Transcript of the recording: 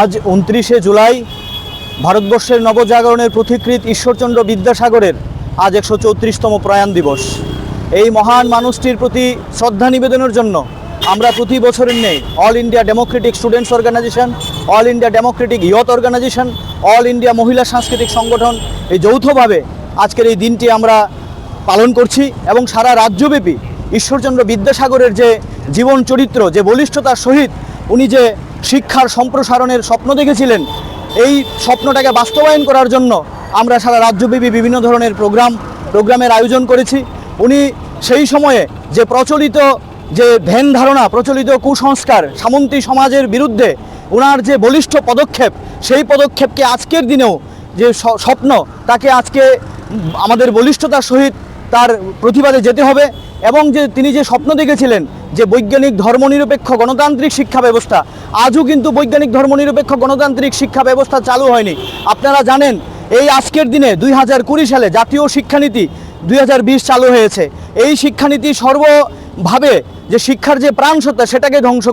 আজ উনত্রিশে জুলাই ভারতবর্ষের নবজাগরণের পথিকৃৎ ঈশ্বরচন্দ্র বিদ্যাসাগরের আজ একশো চৌত্রিশতম প্রয়াণ দিবস। এই মহান মানুষটির প্রতি শ্রদ্ধা নিবেদনের জন্য আমরা প্রতি বছরের নেই all India democratic students organisation, all India democratic youth organisation, all India Mahila Sanskritik Sangathan এই যৌথভাবে আজকের এই দিনটি আমরা পালন করছি এবং সারা রাজ্যব্যাপী ঈশ্বরচন্দ্র বিদ্যাসাগরের যে জীবন চরিত্র, যে বলিষ্ঠতার সহিত উনি যে শিক্ষার সম্প্রসারণের স্বপ্ন দেখেছিলেন, এই স্বপ্নটাকে বাস্তবায়ন করার জন্য আমরা সারা রাজ্যব্যাপী বিভিন্ন ধরনের প্রোগ্রাম, প্রোগ্রামের আয়োজন করেছি। উনি সেই সময়ে যে প্রচলিত যে ধ্যান ধারণা, প্রচলিত কুসংস্কার, সামন্তী সমাজের বিরুদ্ধে ওনার যে বলিষ্ঠ পদক্ষেপ, সেই পদক্ষেপকে আজকের দিনেও যে স্বপ্ন, তাকে আজকে আমাদের বলিষ্ঠতার সহিত তার প্রতিবাদে যেতে হবে। এবং যে তিনি যে স্বপ্ন দেখেছিলেন যে বৈজ্ঞানিক ধর্মনিরপেক্ষ গণতান্ত্রিক শিক্ষা ব্যবস্থা, আজও কিন্তু বৈজ্ঞানিক ধর্মনিরপেক্ষ গণতান্ত্রিক শিক্ষা ব্যবস্থা চালু হয়নি। আপনারা জানেন, এই আজকের দিনে দুই হাজার কুড়ি সালে জাতীয় শিক্ষানীতি দুই হাজার বিশ চালু হয়েছে। এই শিক্ষানীতি সর্বভাবে যে শিক্ষার যে প্রাণ সত্তা সেটাকে ধ্বংস